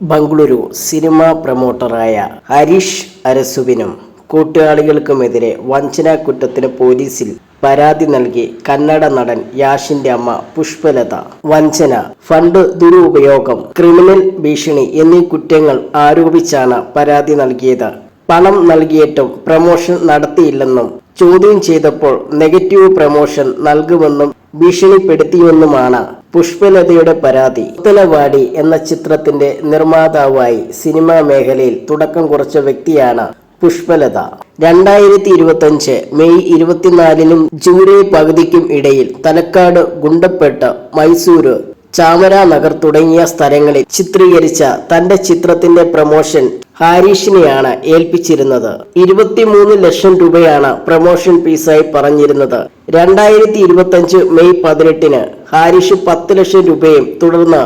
Bengaluru cinema പ്രൊമോട്ടറായ ഹരീഷ് അരസുവിനും കൂട്ടാളികൾക്കുമെതിരെ വഞ്ചനാ കുറ്റത്തിന് പോലീസിൽ പരാതി നൽകി കന്നഡ നടൻ യാഷിന്റെ അമ്മ പുഷ്പലത. വഞ്ചന ഫണ്ട് ദുരുപയോഗം ക്രിമിനൽ ഭീഷണി എന്നീ കുറ്റങ്ങൾ ആരോപിച്ചാണ് പരാതി നൽകിയത്. പണം നൽകിയിട്ടും പ്രമോഷൻ നടത്തിയില്ലെന്നും ചോദ്യം ചെയ്തപ്പോൾ നെഗറ്റീവ് പ്രമോഷൻ നൽകുമെന്നും ഭീഷണിപ്പെടുത്തിയെന്നുമാണ് പുഷ്പലതയുടെ പരാതി. പുത്തലവാടി എന്ന ചിത്രത്തിന്റെ നിർമ്മാതാവായി സിനിമാ മേഖലയിൽ തുടക്കം കുറിച്ച വ്യക്തിയാണ് പുഷ്പലത. രണ്ടായിരത്തി ഇരുപത്തഞ്ച് മെയ് ഇരുപത്തിനാലിനും ജൂലൈ പകുതിക്കും ഇടയിൽ തലക്കാട് ഗുണ്ടപ്പെട്ട് മൈസൂര് ചാമരാനഗർ തുടങ്ങിയ സ്ഥലങ്ങളിൽ ചിത്രീകരിച്ച തന്റെ ചിത്രത്തിന്റെ പ്രമോഷൻ ഹാരീഷിനെയാണ് ഏൽപ്പിച്ചിരുന്നത്. ഇരുപത്തിമൂന്ന് ലക്ഷം രൂപയാണ് പ്രൊമോഷൻ ഫീസായി പറഞ്ഞിരുന്നത്. രണ്ടായിരത്തി ഇരുപത്തഞ്ച് മെയ് പതിനെട്ടിന് ഹാരിഷ് പത്ത് ലക്ഷം രൂപയും തുടർന്ന്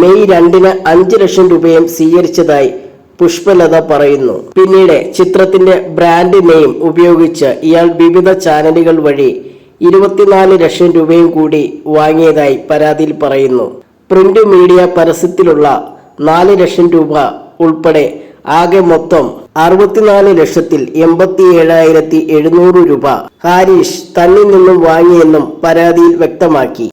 മെയ് രണ്ടിന് അഞ്ച് ലക്ഷം രൂപയും സ്വീകരിച്ചതായി പുഷ്പലത പറയുന്നു. പിന്നീട് ചിത്രത്തിന്റെ ബ്രാൻഡ് നെയിം ഉപയോഗിച്ച് ഇയാൾ വിവിധ ചാനലുകൾ വഴി ഇരുപത്തിനാല് ലക്ഷം രൂപയും കൂടി വാങ്ങിയതായി പരാതിയിൽ പറയുന്നു. പ്രിന്റ് മീഡിയ പരസ്യത്തിലുള്ള നാല് ലക്ഷം രൂപ ഉൾപ്പെടെ ആകെ മൊത്തം അറുപത്തിനാല് ലക്ഷത്തിൽ എൺപത്തി ഏഴായിരത്തി എഴുന്നൂറ് രൂപ. ഹാരീഷ് തന്നിൽ നിന്നും വാങ്ങിയെന്നും പരാതിയിൽ വ്യക്തമാക്കി.